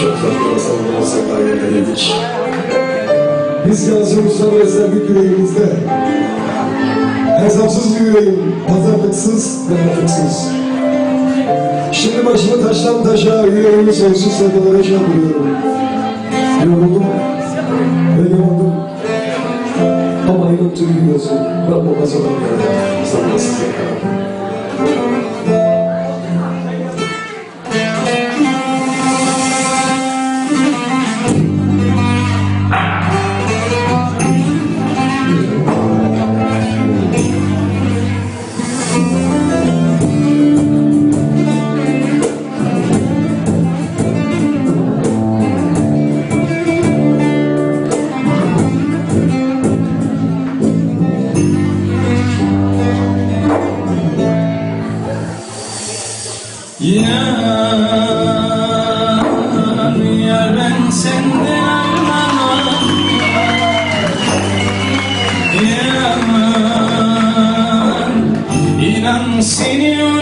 tatlı masallar sokağına yedik. Biz yansımışlar beslendik yüreğimizde. Hesapsız bir yüreğim, pazarlıksız, mantıksız. Şimdi başımı taştan taşa, yüreğimi sonsuz sevdalara çarpıyorum. Yoruldum ve yoruldum. Ama yoktu biliyorsun, bırakmamaz olan yerde. Sanmasız yakalar. Yar, senden ayrılamam Yar, inan seni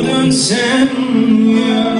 sevdana dönsem ya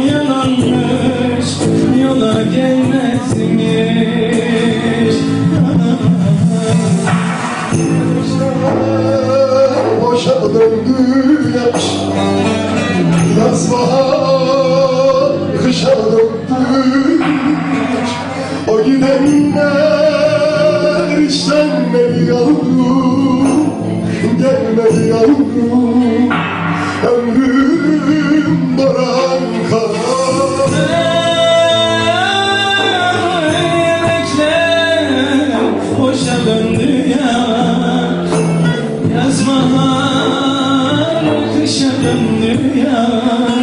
gidenler hiç dönmedi yavrum Gelmedi yavrum. Ömrüm kadar Yürekler boşa döndü ya. Yazmalar kışa döndü ya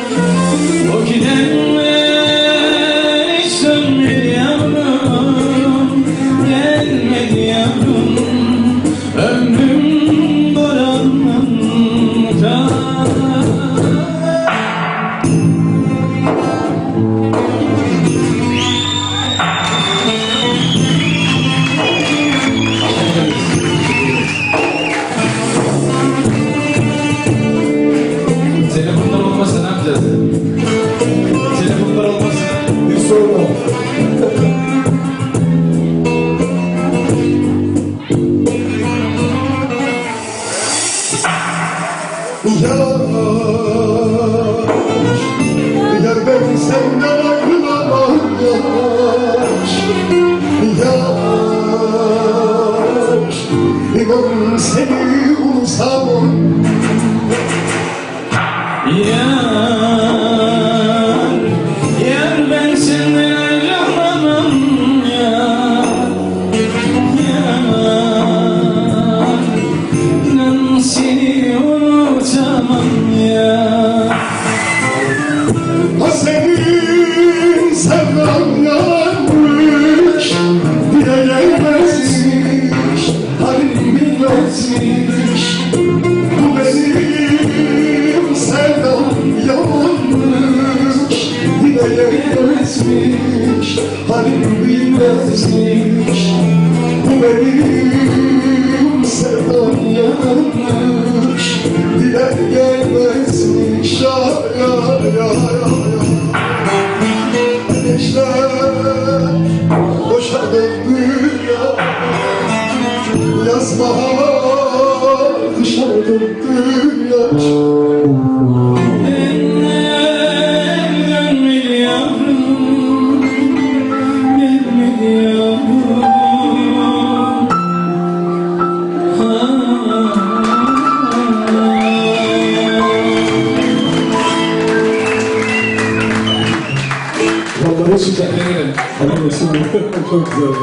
Güzel gelmezmiş Bu benim sevdam yanmış. Dile gelmezmiş ya ya ya ya Gençler Yazma dışa döndü Brooklyn Observer.